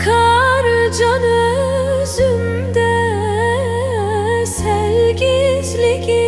Akar can özümde sel gizli gizli